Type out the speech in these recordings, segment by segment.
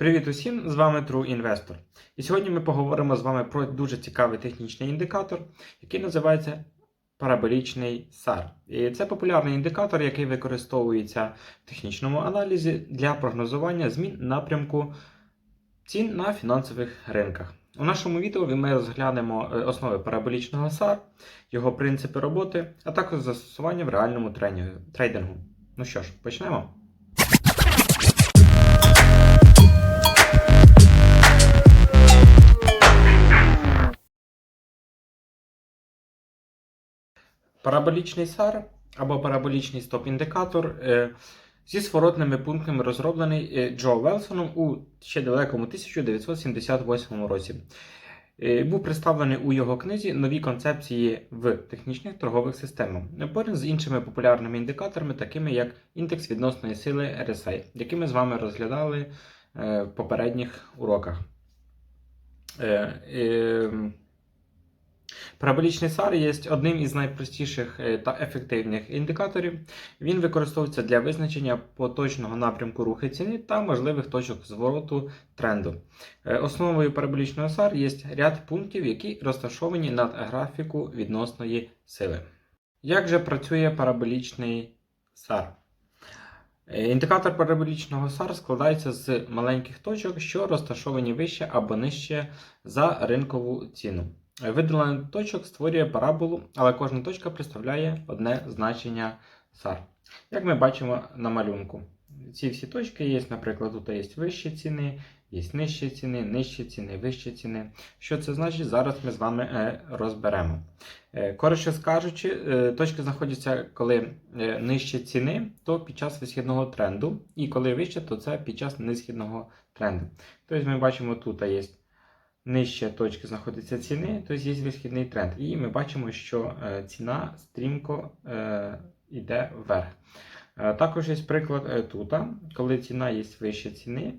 Привіт усім! З вами True Investor. І сьогодні ми поговоримо з вами про дуже цікавий технічний індикатор, який називається параболічний SAR. І це популярний індикатор, який використовується в технічному аналізі для прогнозування змін напрямку цін на фінансових ринках. У нашому відео ми розглянемо е, основи параболічного SAR, його принципи роботи, а також застосування в реальному трейдингу. Ну що ж, почнемо. Параболічний SAR або параболічний стоп-індикатор е, зі зворотними пунктами розроблений е, Джо Велсоном у ще далекому 1978 році. Е, Був представлений у його книзі нові концепції в технічних торгових системах, поряд з іншими популярними індикаторами, такими як індекс відносної сили RSI, які ми з вами розглядали в попередніх уроках. Параболічний SAR є одним із найпростіших е, та ефективних індикаторів. Він використовується для визначення поточного напрямку руху ціни та можливих точок звороту тренду. Е, Основою параболічного SAR є ряд пунктів, які розташовані над графіку відносної сили. Як же працює параболічний SAR? Е, Індикатор параболічного SAR складається з маленьких точок, що розташовані вище або нижче за ринкову ціну. Виділення точок створює параболу, але кожна точка представляє одне значення SAR. Як ми бачимо на малюнку. Ці всі точки є, наприклад, тут є вищі ціни, є нижчі ціни, нижчі ціни, вищі ціни. Що це значить, зараз ми з вами е, розберемо. Е, Коротше скажучи, е, точки знаходяться, коли нижче ціни, то під час висхідного тренду, і коли вище, то це під час низхідного тренду. Тобто ми бачимо, тут є нижче точки знаходяться ціни, тобто є висхідний тренд. І ми бачимо, що е, ціна стрімко е, йде вверх. Е, Також є приклад тут, коли ціна є вище ціни,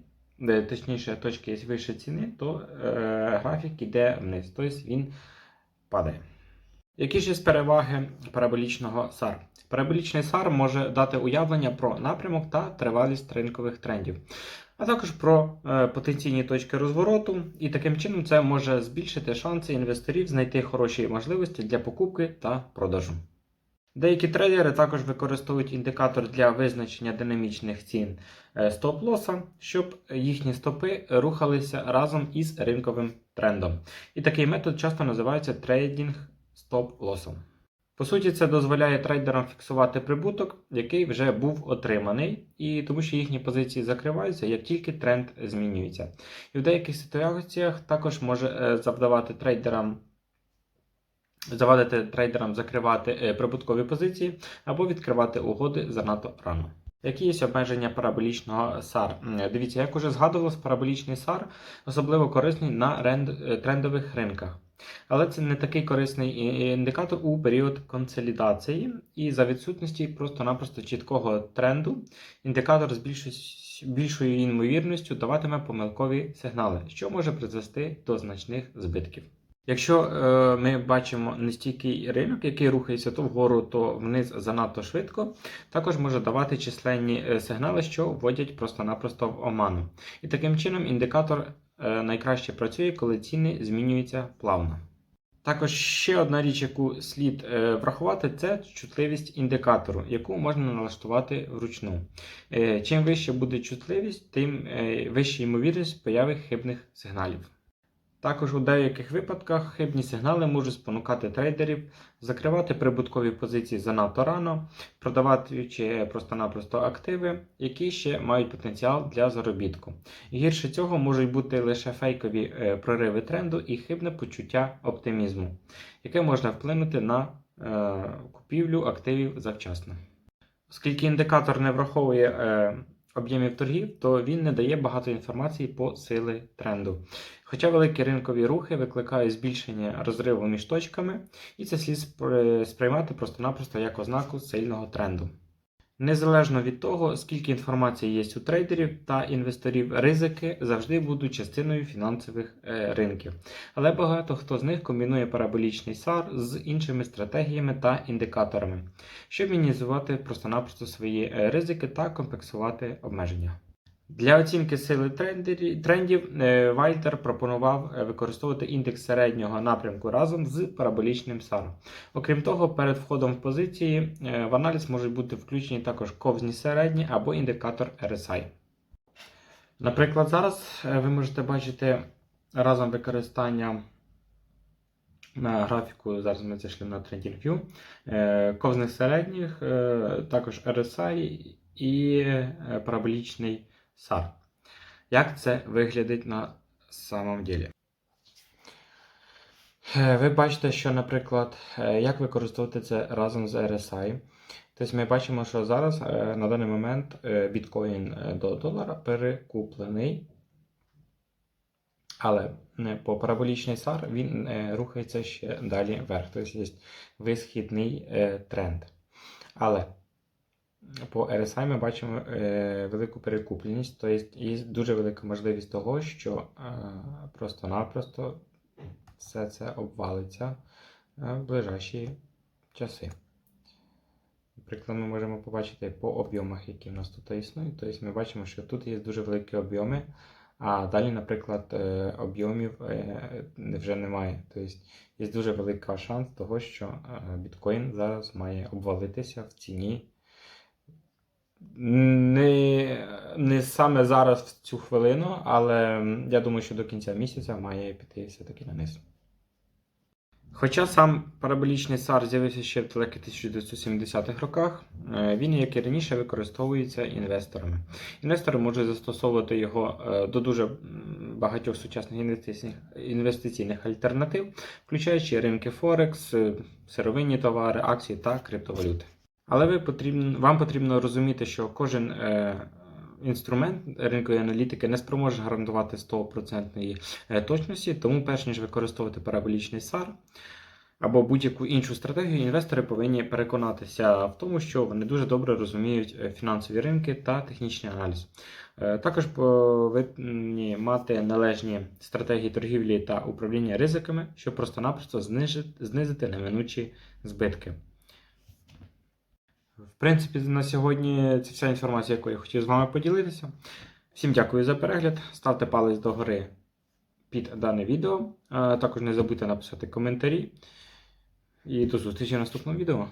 точніше, точки є вище ціни, то графік йде вниз, тобто він падає. Які ж переваги параболічного SAR? Параболічний SAR може дати уявлення про напрямок та тривалість ринкових трендів, а також про е, потенційні точки розвороту, і таким чином це може збільшити шанси інвесторів знайти хороші можливості для покупки та продажу. Деякі трейдери також використовують індикатор для визначення динамічних цін е, стоп-лоса, щоб їхні стопи рухалися разом із ринковим трендом. І такий метод часто називається трейдинг стоп-лосом. По суті, це дозволяє трейдерам фіксувати прибуток, який вже був отриманий, і тому що їхні позиції закриваються, як тільки тренд змінюється. І в деяких ситуаціях також може е, завдавати трейдерам. Завадити трейдерам закривати е, прибуткові позиції або відкривати угоди занадто рано. Які є обмеження параболічного SAR? Дивіться, як уже згадувалось, параболічний SAR особливо корисний на е, трендових ринках. Але це не такий корисний індикатор у період консолідації, і за відсутності просто-напросто чіткого тренду індикатор з більшою ймовірністю даватиме помилкові сигнали, що може призвести до значних збитків. Якщо е, ми бачимо нестійкий ринок, який рухається то вгору, то вниз занадто швидко, також може давати численні е, сигнали, що вводять просто-напросто в оману. І таким чином індикатор е, найкраще працює, коли ціни змінюються плавно. Також ще одна річ, яку слід е, врахувати, це чутливість індикатору, яку можна налаштувати вручну. Е, чим вища буде чутливість, тим е, вища ймовірність появи хибних сигналів. Також у деяких випадках хибні сигнали можуть спонукати трейдерів закривати прибуткові позиції занадто рано, продаваючи просто-напросто активи, які ще мають потенціал для заробітку. Гірше цього можуть бути лише фейкові е, прориви тренду і хибне почуття оптимізму, яке можна вплинути на е, купівлю активів завчасно. Оскільки індикатор не враховує е, об'ємів торгів, то він не дає багато інформації по сили тренду. Хоча великі ринкові рухи викликають збільшення розриву між точками, і це слід сприймати просто-напросто як ознаку сильного тренду. Незалежно від того, скільки інформації є у трейдерів та інвесторів, ризики завжди будуть частиною фінансових е, ринків. Але багато хто з них комбінує параболічний SAR з іншими стратегіями та індикаторами, щоб мінімізувати просто-напросто свої е, ризики та компенсувати обмеження. Для оцінки сили трендів е, Вальтер пропонував е, використовувати індекс середнього напрямку разом з параболічним SAR. Окрім того, перед входом в позиції е, в аналіз можуть бути включені також ковзні середні або індикатор RSI. Наприклад, зараз ви можете бачити разом використання на графіку, зараз ми зайшли на TradingView, е, ковзних середніх, також RSI і параболічний SAR. Як це виглядить на самом ділі? Е, Ви бачите, що, наприклад, е, як використовувати це разом з RSI. Тобто ми бачимо, що зараз е, на даний момент біткоін до долара перекуплений. Але по параболічний SAR він рухається ще далі вверх. Тобто є висхідний тренд. Але по RSI ми бачимо е, велику перекупленість, тобто є дуже велика можливість того, що е, просто-напросто все це обвалиться е, в ближайші часи. Наприклад, ми можемо побачити по об'ємах, які в нас тут існують. Тобто ми бачимо, що тут є дуже великі об'єми, а далі, наприклад, об'ємів вже немає. Тобто є дуже велика шанс того, що біткоін зараз має обвалитися в ціні. Не, не саме зараз в цю хвилину, але я думаю, що до кінця місяця має піти все-таки на низ. Хоча сам параболічний SAR з'явився ще в далеких 1970-х роках, е, він, як і раніше, використовується інвесторами. Інвестори можуть застосовувати його е, до дуже багатьох сучасних інвестиційних, інвестиційних альтернатив, включаючи ринки Форекс, е, сировинні товари, акції та криптовалюти. Але ви потрібно, вам потрібно розуміти, що кожен е, інструмент ринкової аналітики не спроможний гарантувати 100% е, точності, тому перш ніж використовувати параболічний SAR або будь-яку іншу стратегію, інвестори повинні переконатися в тому, що вони дуже добре розуміють е, фінансові ринки та технічний аналіз. Е, Також повинні мати належні стратегії торгівлі та управління ризиками, щоб просто-напросто знижити- знизити неминучі збитки. В принципі, на сьогодні це вся інформація, яку я хотів з вами поділитися. Всім дякую за перегляд. Ставте палець догори під дане відео. Також не забудьте написати коментарі. І до зустрічі в наступному відео.